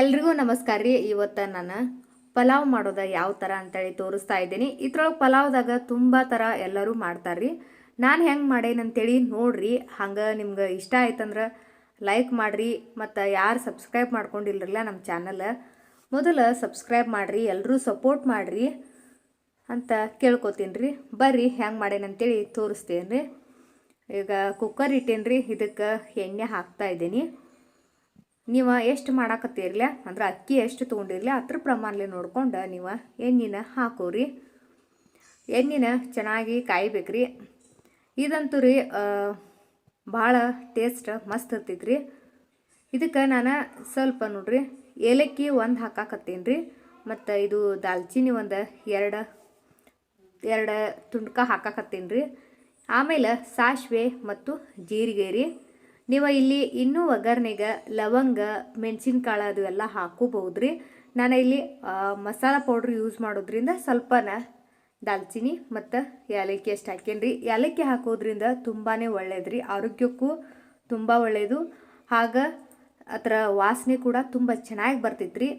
ಎಲ್ರಿಗೂ ನಮಸ್ಕಾರ ರೀ. ಇವತ್ತು ನಾನು ಪಲಾವ್ ಮಾಡೋದ ಯಾವ ಥರ ಅಂತೇಳಿ ತೋರಿಸ್ತಾ ಇದ್ದೀನಿ. ಇದ್ರೊಳಗೆ ಪಲಾವ್ದಾಗ ತುಂಬ ಥರ ಎಲ್ಲರೂ ಮಾಡ್ತಾರ್ರಿ ನಾನು ಹೆಂಗೆ ಮಾಡೇನಂತೇಳಿ ನೋಡ್ರಿ. ಹಂಗೆ ನಿಮ್ಗೆ ಇಷ್ಟ ಆಯ್ತಂದ್ರೆ ಲೈಕ್ ಮಾಡಿರಿ. ಮತ್ತು ಯಾರು ಸಬ್ಸ್ಕ್ರೈಬ್ ಮಾಡ್ಕೊಂಡಿಲ್ರಲ್ಲ ನಮ್ಮ ಚಾನಲ್ ಮೊದಲು ಸಬ್ಸ್ಕ್ರೈಬ್ ಮಾಡಿರಿ ಎಲ್ಲರೂ ಸಪೋರ್ಟ್ ಮಾಡಿರಿ ಅಂತ ಕೇಳ್ಕೊತೀನಿ ರೀ. ಬರ್ರಿ, ಹೆಂಗೆ ಮಾಡೇನಂತೇಳಿ ತೋರಿಸ್ತೇನೆ ರೀ ಈಗ ಕುಕ್ಕರ್ ಇಟ್ಟೇನಿ ರೀ ಇದಕ್ಕೆ ಎಣ್ಣೆ ಹಾಕ್ತಾ ಇದ್ದೀನಿ. ನೀವು ಎಷ್ಟು ಮಾಡಾಕತ್ತೀರ್ಲ? ಅಂದ್ರೆ ಅಕ್ಕಿ ಎಷ್ಟು ತೊಗೊಂಡಿರ್ಲಿ, ಅದ್ರ ಪ್ರಮಾಣಲೆ ನೋಡ್ಕೊಂಡು ನೀವು ಎಣ್ಣೆನ ಹಾಕೋರಿ. ಎಣ್ಣೆನ ಚೆನ್ನಾಗಿ ಕಾಯ್ಬೇಕ್ರಿ. ಇದಂತೂ ರೀ ಭಾಳ ಟೇಸ್ಟ್ ಮಸ್ತ್ ಇರ್ತೈತೆ ರೀ ಇದಕ್ಕೆ ನಾನು ಸ್ವಲ್ಪ ನೋಡ್ರಿ, ಏಲಕ್ಕಿ ಒಂದು ಹಾಕಾಕತ್ತೀನಿ ರೀ ಮತ್ತು ಇದು ದಾಲ್ಚಿನ್ನಿ ಒಂದು ಎರಡು ಎರಡು ತುಂಡ್ಕ ಹಾಕಾಕತ್ತೀನಿ ರೀ ಆಮೇಲೆ ಸಾಸಿವೆ ಮತ್ತು ಜೀರಿಗೆ ರೀ ನೀವು ಇಲ್ಲಿ ಇನ್ನೂ ಒಗ್ಗರಣೆಗೆ, ಲವಂಗ, ಮೆಣಸಿನ್ಕಾಳು ಅದು ಎಲ್ಲ ಹಾಕೋಬಹುದು ರೀ ನಾನು ಇಲ್ಲಿ ಮಸಾಲ ಪೌಡ್ರ್ ಯೂಸ್ ಮಾಡೋದ್ರಿಂದ ಸ್ವಲ್ಪನ ದಾಲ್ಚಿನ್ನಿ ಮತ್ತು ಏಲಕ್ಕಿ ಅಷ್ಟು ಹಾಕೇನಿ ಏಲಕ್ಕಿ ಹಾಕೋದ್ರಿಂದ ತುಂಬಾ ಒಳ್ಳೇದು ರೀ ಆರೋಗ್ಯಕ್ಕೂ ತುಂಬ ಒಳ್ಳೆಯದು ಹಾಗ ಅದರ ವಾಸನೆ ಕೂಡ ತುಂಬ ಚೆನ್ನಾಗಿ ಬರ್ತೈತೆ ರೀ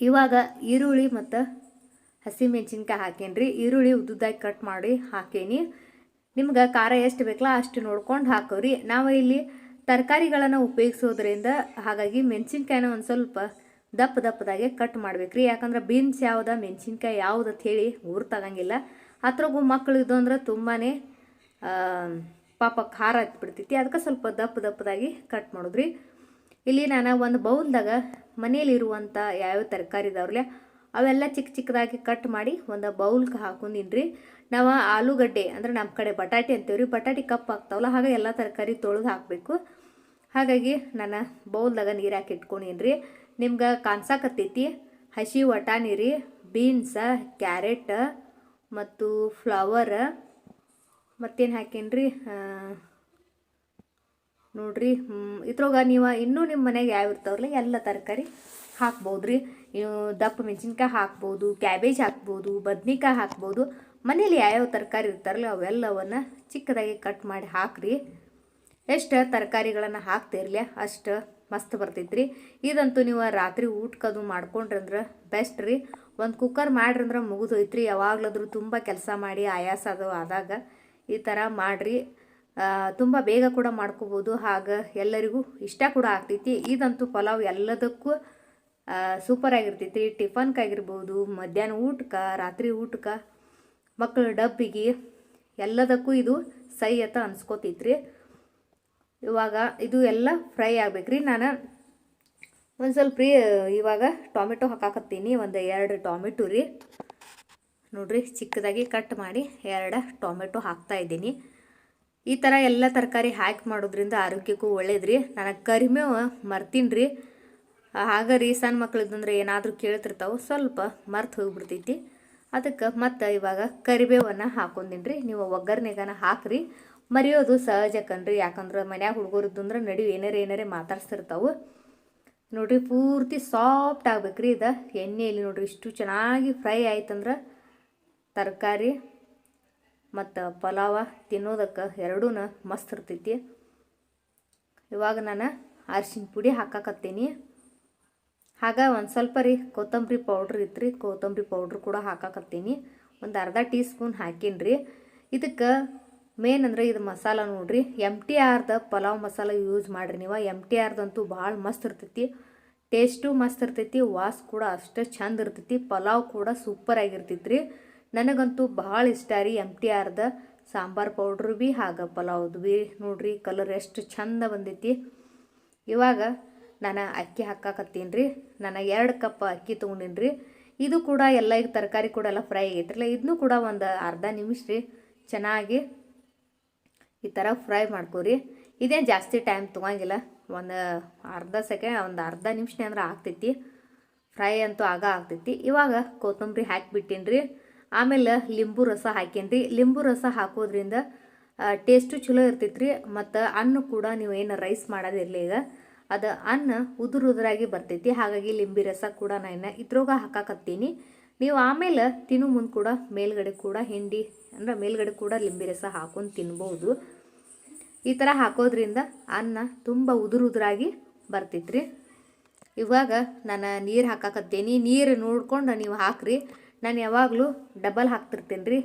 ಇವಾಗ ಈರುಳ್ಳಿ ಮತ್ತು ಹಸಿಮೆಣಸಿನ್ಕಾಯಿ ಹಾಕೇನಿ ರೀ ಈರುಳ್ಳಿ ಉದ್ದುದಾಗಿ ಕಟ್ ಮಾಡಿ ಹಾಕೇನಿ. ನಿಮ್ಗೆ ಖಾರ ಎಷ್ಟು ಬೇಕಲ್ಲ ಅಷ್ಟು ನೋಡ್ಕೊಂಡು ಹಾಕೋರಿ ನಾವು ಇಲ್ಲಿ ತರಕಾರಿಗಳನ್ನು ಉಪಯೋಗಿಸೋದ್ರಿಂದ ಹಾಗಾಗಿ ಮೆಣಸಿನ್ಕಾಯಿನ ಒಂದು ಸ್ವಲ್ಪ ದಪ್ಪ ದಪ್ಪದಾಗೆ ಕಟ್ ಮಾಡ್ಬೇಕ್ರಿ. ಯಾಕಂದ್ರೆ ಬೀನ್ಸ್ ಯಾವ್ದು, ಮೆಣಸಿನ್ಕಾಯಿ ಯಾವ್ದು ಅಂತ ಹೇಳಿ ಗುರ್ತಾಗಂಗಿಲ್ಲ. ಅದ್ರಾಗೂ ಮಕ್ಕಳು ಇದು ಅಂದ್ರೆ ತುಂಬಾ ಪಾಪ ಖಾರ ಹತ್ಬಿಡ್ತೈತಿ ಅದಕ್ಕೆ ಸ್ವಲ್ಪ ದಪ್ಪ ದಪ್ಪದಾಗಿ ಕಟ್ ಮಾಡೋದ್ರಿ. ಇಲ್ಲಿ ನಾನು ಒಂದು ಬೌಲ್ದಾಗ ಮನೇಲಿರುವಂಥ ಯಾವ್ಯಾವ ತರಕಾರಿ ಇದಾವ್ರಲ್ಲ ಅವೆಲ್ಲ ಚಿಕ್ಕ ಚಿಕ್ಕದಾಗಿ ಕಟ್ ಮಾಡಿ ಒಂದು ಬೌಲ್ಗೆ ಹಾಕೊಂಡಿನ್ರಿ. ನಾವು ಆಲೂಗಡ್ಡೆ, ಅಂದ್ರೆ ನಮ್ಮ ಕಡೆ ಬಟಾಟೆ ಅಂತೀವಿ ರೀ ಬಟಾಟೆ ಕಪ್ ಆಗ್ತಾವಲ್ಲ ಹಾಗೆ ಎಲ್ಲ ತರಕಾರಿ ತೊಳೆದು ಹಾಕಬೇಕು. ಹಾಗಾಗಿ ನಾನು ಬೌಲ್ದಾಗ ನೀರು ಹಾಕಿ ಇಟ್ಕೊಂಡೀನಿ ರೀ ನಿಮ್ಗೆ ಕಾಣ್ಸಾಕತ್ತೈತಿ, ಹಸಿ ವಟಾಣಿ ರೀ, ಬೀನ್ಸ, ಕ್ಯಾರೆಟ್ ಮತ್ತು ಫ್ಲವರ್. ಮತ್ತೇನು ಹಾಕೀನಿ ರೀ ನೋಡ್ರಿ ಇದ್ರೊಳಗೆ ನೀವು ಇನ್ನೂ ನಿಮ್ಮ ಮನೆಗೆ ಯಾವ ಇರ್ತಾವ್ರಲ್ಲ, ಎಲ್ಲ ತರಕಾರಿ ಹಾಕ್ಬೋದು ದಪ್ಪ ಮೆಣಸಿನ್ಕಾಯಿ ಹಾಕ್ಬೋದು ಕ್ಯಾಬೇಜ್ ಹಾಕ್ಬೋದು, ಬದ್ನಿಕಾಯಿ ಹಾಕ್ಬೋದು. ಮನೇಲಿ ಯಾವ್ಯಾವ ತರಕಾರಿ ಇರ್ತಾರಲ್ಲ, ಅವೆಲ್ಲವನ್ನು ಚಿಕ್ಕದಾಗಿ ಕಟ್ ಮಾಡಿ ಹಾಕ್ರಿ. ಎಷ್ಟು ತರಕಾರಿಗಳನ್ನು ಹಾಕ್ತಿರ್ಲಿ ಅಷ್ಟು ಮಸ್ತ್ ಬರ್ತೈತ್ರಿ. ಇದಂತೂ ನೀವು ರಾತ್ರಿ ಊಟಕ್ಕದು ಮಾಡ್ಕೊಂಡ್ರಂದ್ರೆ ಬೆಸ್ಟ್ ರೀ. ಒಂದು ಕುಕ್ಕರ್ ಮಾಡ್ರಂದ್ರೆ ಮುಗಿದೋಯ್ತ್ರಿ. ಯಾವಾಗ್ಲಾದ್ರೂ ತುಂಬ ಕೆಲಸ ಮಾಡಿ ಆಯಾಸ ಅದು ಆದಾಗ ಈ ಥರ ಮಾಡಿರಿ. ತುಂಬ ಬೇಗ ಕೂಡ ಮಾಡ್ಕೋಬೋದು. ಹಾಗೆ ಎಲ್ಲರಿಗೂ ಇಷ್ಟ ಕೂಡ ಆಗ್ತೈತಿ. ಇದಂತೂ ಪಲಾವ್ ಎಲ್ಲದಕ್ಕೂ ಸೂಪರ್ ಆಗಿರ್ತೈತಿ ಟಿಫನ್ಗಾಗಿರ್ಬೋದು ಮಧ್ಯಾಹ್ನ ಊಟಕ್ಕೆ, ರಾತ್ರಿ ಊಟಕ್ಕೆ ಮಕ್ಕಳ ಡಬ್ಬಿಗೆ, ಎಲ್ಲದಕ್ಕೂ ಇದು ಸೈ ಅಂತ ಅನ್ಸ್ಕೋತೈತ್ರಿ. ಇವಾಗ ಇದು ಎಲ್ಲ ಫ್ರೈ ಆಗ್ಬೇಕ್ರಿ. ನಾನು ಒಂದು ಸ್ವಲ್ಪ ರೀ, ಇವಾಗ ಟೊಮೆಟೊ ಹಾಕಾಕತ್ತೀನಿ, ಒಂದು ಎರಡು ಟೊಮೆಟೊ ರೀ. ನೋಡ್ರಿ, ಚಿಕ್ಕದಾಗಿ ಕಟ್ ಮಾಡಿ ಎರಡು ಟೊಮೆಟೊ ಹಾಕ್ತಾ ಇದ್ದೀನಿ. ಈ ಥರ ಎಲ್ಲ ತರಕಾರಿ ಹ್ಯಾಕ್ ಮಾಡೋದ್ರಿಂದ ಆರೋಗ್ಯಕ್ಕೂ ಒಳ್ಳೇದ್ರಿ. ನನಗೆ ಕರಿಮೆ ಮರ್ತೀನಿ ರೀ ಆಗ ರೀ ಸಣ್ಣ ಮಕ್ಳದಂದ್ರೆ ಏನಾದರೂ ಕೇಳ್ತಿರ್ತಾವೆ, ಸ್ವಲ್ಪ ಮರ್ತು ಹೋಗ್ಬಿಡ್ತೈತಿ. ಅದಕ್ಕೆ ಮತ್ತು ಇವಾಗ ಕರಿಬೇವನ್ನು ಹಾಕೊಂದಿನಿ ರೀ ನೀವು ಒಗ್ಗರ್ನೆಗನ ಹಾಕ್ರಿ. ಮರೆಯೋದು ಸಹಜ ಕಣ್ರಿ. ಯಾಕಂದ್ರೆ ಮನ್ಯಾಗ ಹುಡುಗರದ್ದಂದ್ರೆ ನಡಿವು ಏನಾರೇ ಏನಾರೇ ಮಾತಾಡ್ಸಿರ್ತಾವೆ ನೋಡಿರಿ ಪೂರ್ತಿ ಸಾಫ್ಟ್ ಆಗ್ಬೇಕ್ರಿ ಇದು. ಎಣ್ಣೆಯಲ್ಲಿ ನೋಡ್ರಿ ಇಷ್ಟು ಚೆನ್ನಾಗಿ ಫ್ರೈ ಆಯ್ತಂದ್ರೆ ತರಕಾರಿ ಮತ್ತು ಪಲಾವ ತಿನ್ನೋದಕ್ಕೆ ಎರಡೂ ಮಸ್ತ್ ಇರ್ತೈತಿ. ಇವಾಗ ನಾನು ಅರಿಶಿನ ಪುಡಿ ಹಾಕಾಕತ್ತೀನಿ. ಆಗ ಒಂದು ಸ್ವಲ್ಪ ರೀ ಕೊತ್ತಂಬರಿ ಪೌಡ್ರ್ ಇತ್ತು ಕೊತ್ತಂಬರಿ ಪೌಡ್ರ್ ಕೂಡ ಹಾಕಾಕತ್ತೀನಿ. ಒಂದು ಅರ್ಧ ಟೀ ಸ್ಪೂನ್ ಹಾಕೀನಿ ರೀ. ಇದಕ್ಕೆ ಮೇನ್ ಅಂದ್ರೆ ಇದು ಮಸಾಲ ನೋಡ್ರಿ. ಎಂ ಟಿ ಆರ್ದ ಪಲಾವ್ ಮಸಾಲ ಯೂಸ್ ಮಾಡಿರಿ ನೀವು. ಎಂ ಟಿ ಆರ್ದಂತೂ ಭಾಳ ಮಸ್ತ್ ಇರ್ತೈತಿ. ಟೇಸ್ಟು ಮಸ್ತ್ ಇರ್ತೈತಿ, ವಾಸ್ ಕೂಡ ಅಷ್ಟು ಚಂದ ಇರ್ತೈತಿ, ಪಲಾವ್ ಕೂಡ ಸೂಪರ್ ಆಗಿರ್ತೈತಿ ರೀ ನನಗಂತೂ ಭಾಳ ಇಷ್ಟ ರೀ ಎಂ ಟಿ ಆರ್ದ ಸಾಂಬಾರು ಪೌಡ್ರ್ ಭೀ ಹಾಗೆ ಪಲಾವ್ದು ಭೀ ನೋಡ್ರಿ ಕಲರ್ ಎಷ್ಟು ಚಂದ ಬಂದೈತಿ. ಇವಾಗ ನಾನು ಅಕ್ಕಿ ಹಾಕಾಕತ್ತೀನಿ ರೀ ನಾನು ಎರಡು ಕಪ್ ಅಕ್ಕಿ ತೊಗೊಂಡಿನಿ ರೀ ಇದು ಕೂಡ ಎಲ್ಲ ಈಗ ತರಕಾರಿ ಕೂಡ ಎಲ್ಲ ಫ್ರೈ ಆಗೈತ್ರಲ್ಲ ಇದನ್ನು ಕೂಡ ಒಂದು ಅರ್ಧ ನಿಮಿಷ ರೀ. ಚೆನ್ನಾಗಿ ಈ ಥರ ಫ್ರೈ ಮಾಡ್ಕೊರಿ. ಇದೇನು ಜಾಸ್ತಿ ಟೈಮ್ ತೊಗೊಂಗಿಲ್ಲ. ಒಂದು ಅರ್ಧ ಸೆಕೆಂಡ್ ಒಂದು ಅರ್ಧ ನಿಮಿಷನೇ ಅಂದ್ರೆ ಆಗ್ತೈತಿ. ಫ್ರೈ ಅಂತೂ ಆಗ ಆಗ್ತೈತಿ. ಇವಾಗ ಕೊತ್ತಂಬರಿ ಹಾಕಿಬಿಟ್ಟಿನಿ ರೀ ಆಮೇಲೆ ಲಿಂಬು ರಸ ಹಾಕೀನಿ ರೀ ಲಿಂಬು ರಸ ಹಾಕೋದ್ರಿಂದ ಟೇಸ್ಟು ಚಲೋ ಇರ್ತೈತಿ ರೀ ಮತ್ತು ಅನ್ನ ಕೂಡ ನೀವು ಏನು ರೈಸ್ ಮಾಡೋದಿರಲಿ ಈಗ. ಅದು ಅನ್ನ ಉದುರು ಉದುರಾಗಿ ಬರ್ತೈತಿ. ಹಾಗಾಗಿ ಲಿಂಬಿ ರಸ ಕೂಡ ನಾನು ಇದ್ರೋಗ ಹಾಕಾಕತ್ತೀನಿ. ನೀವು ಆಮೇಲೆ ತಿನ್ನು ಮುಂದೆ ಕೂಡ ಮೇಲ್ಗಡೆ ಕೂಡ ಹಿಂಡಿ ಅಂದ್ರೆ ಮೇಲ್ಗಡೆ ಕೂಡ ಲಿಂಬಿ ರಸ ಹಾಕೊಂಡು ತಿನ್ಬೋದು. ಈ ಥರ ಹಾಕೋದ್ರಿಂದ ಅನ್ನ ತುಂಬ ಉದುರು ಉದುರಾಗಿ ಬರ್ತೈತ್ರಿ. ಇವಾಗ ನಾನು ನೀರು ಹಾಕಾಕತ್ತೀನಿ. ನೀರು ನೋಡ್ಕೊಂಡು ನೀವು ಹಾಕ್ರಿ. ನಾನು ಯಾವಾಗಲೂ ಡಬಲ್ ಹಾಕ್ತಿರ್ತೇನೆ ರೀ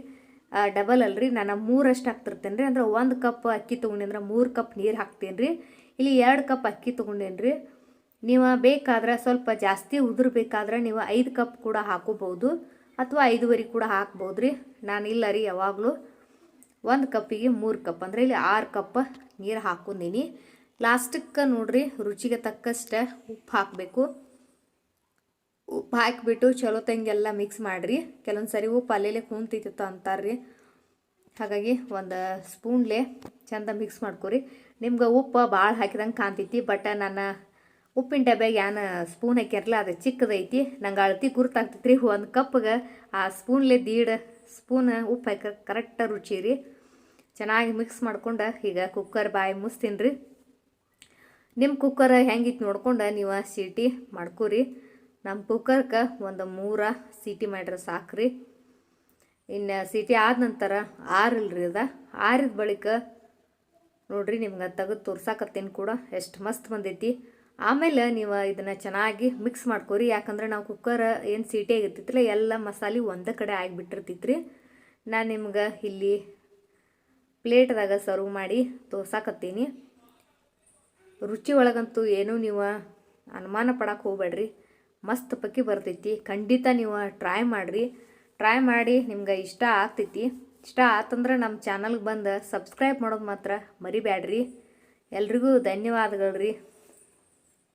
ಡಬಲ್ ಅಲ್ರಿ. ನಾನು ಮೂರಷ್ಟು ಹಾಕ್ತಿರ್ತೇನೆ ರೀ ಅಂದ್ರೆ ಒಂದು ಕಪ್ ಅಕ್ಕಿ ತಗೊಂಡ್ರೆ ಅಂದ್ರೆ ಮೂರು ಕಪ್ ನೀರು ಹಾಕ್ತೇನೆ ರೀ ಇಲ್ಲಿ ಎರಡು ಕಪ್ ಅಕ್ಕಿ ತೊಗೊಂಡೇನಿ ರೀ ನೀವು ಬೇಕಾದ್ರೆ ಸ್ವಲ್ಪ ಜಾಸ್ತಿ ಉದುರು ಬೇಕಾದ್ರೆ ನೀವು ಐದು ಕಪ್ ಕೂಡ ಹಾಕೋಬೋದು ಅಥವಾ ಐದುವರೆ ಕೂಡ ಹಾಕ್ಬೋದು ರೀ ನಾನು ಇಲ್ಲ ರೀ ಯಾವಾಗಲೂ. ಒಂದು ಕಪ್ಪಿಗೆ ಮೂರು ಕಪ್ ಅಂದರೆ ಇಲ್ಲಿ ಆರು ಕಪ್ ನೀರು ಹಾಕೊಂಡಿನಿ. ಲಾಸ್ಟಕ್ಕೆ ನೋಡ್ರಿ, ರುಚಿಗೆ ತಕ್ಕಷ್ಟ ಉಪ್ಪು ಹಾಕಬೇಕು. ಉಪ್ಪು ಹಾಕಿಬಿಟ್ಟು ಚಲೋ ತಂಗೆಲ್ಲ ಮಿಕ್ಸ್ ಮಾಡಿರಿ. ಕೆಲವೊಂದು ಸರಿ ಉಪ್ಪು ಅಲ್ಲೆಲ್ಲೇ ಕುಂತಿತ್ತು ಅಂತಾರ್ರಿ. ಹಾಗಾಗಿ ಒಂದು ಸ್ಪೂನ್ಲೆ ಚಂದ ಮಿಕ್ಸ್ ಮಾಡ್ಕೊರಿ. ನಿಮ್ಗೆ ಉಪ್ಪು ಭಾಳ ಹಾಕಿದಂಗೆ ಕಾಣ್ತೈತಿ ಬಟ್ ನಾನು ಉಪ್ಪಿನ ಡಬ್ಯಾಗ ಏನು ಸ್ಪೂನ್ ಹಾಕ್ಯಾರಲ್ಲ ಅದು ಚಿಕ್ಕದೈತಿ ನಂಗೆ ಅಳತಿ ಗುರ್ತಾಗ್ತೈತಿ ರೀ ಒಂದು ಕಪ್ಗೆ ಆ ಸ್ಪೂನ್ಲೆ ದೀಡ ಸ್ಪೂನ್ ಉಪ್ಪು ಹಾಕಿ ಕರೆಕ್ಟ್ ರುಚಿ ರೀ. ಚೆನ್ನಾಗಿ ಮಿಕ್ಸ್ ಮಾಡ್ಕೊಂಡು ಈಗ ಕುಕ್ಕರ್ ಬಾಯಿ ಮುಸ್ತೀನಿ ರೀ. ನಿಮ್ಮ ಕುಕ್ಕರ್ ಹೆಂಗಿತ್ತು ನೋಡ್ಕೊಂಡು ನೀವು ಸೀಟಿ ಮಾಡ್ಕೊರಿ. ನಮ್ಮ ಕುಕ್ಕರ್ಗೆ ಒಂದು ಮೂರ ಸೀಟಿ ಮಾಡ್ರೆ ಸಾಕ್ರಿ. ಇನ್ನು ಸೀಟಿ ಆದ ನಂತರ ಆರಿಲ್ರಿ ಅದ. ಆರಿದ ಬಳಿಕ ನೋಡ್ರಿ, ನಿಮ್ಗೆ ತೆಗೆದು ತೋರ್ಸಾಕತ್ತೇನು ಕೂಡ ಎಷ್ಟು ಮಸ್ತ್ ಬಂದೈತಿ. ಆಮೇಲೆ ನೀವು ಇದನ್ನು ಚೆನ್ನಾಗಿ ಮಿಕ್ಸ್ ಮಾಡ್ಕೊರಿ. ಯಾಕಂದ್ರೆ ನಾವು ಕುಕ್ಕರ್ ಏನು ಸೀಟಿ ಆಗಿರ್ತಿತ್ತಲ್ಲ, ಎಲ್ಲ ಮಸಾಲೆ ಒಂದೇ ಕಡೆ ಆಗಿಬಿಟ್ಟಿರ್ತೈತ್ರಿ. ನಾನು ನಿಮ್ಗೆ ಇಲ್ಲಿ ಪ್ಲೇಟ್ದಾಗ ಸರ್ವ್ ಮಾಡಿ ತೋರ್ಸಾಕತ್ತೀನಿ. ರುಚಿ ಒಳಗಂತೂ ಏನೂ ನೀವು ಅನುಮಾನ ಪಡಕ್ಕೆ ಹೋಗ್ಬೇಡ್ರಿ. ಮಸ್ತ್ ಪಕ್ಕಿ ಬರ್ತೈತಿ. ಖಂಡಿತ ನೀವು ಟ್ರೈ ಮಾಡಿರಿ. ಟ್ರೈ ಮಾಡಿ ನಿಮ್ಗೆ ಇಷ್ಟ ಆಗ್ತೈತಿ. ಇಷ್ಟ ಆತಂದ್ರೆ ನಮ್ಮ ಚಾನಲ್ಗೆ ಬಂದು ಸಬ್ಸ್ಕ್ರೈಬ್ ಮಾಡೋದು ಮಾತ್ರ ಮರಿಬ್ಯಾಡ್ರಿ. ಎಲ್ರಿಗೂ ಧನ್ಯವಾದಗಳು ರೀ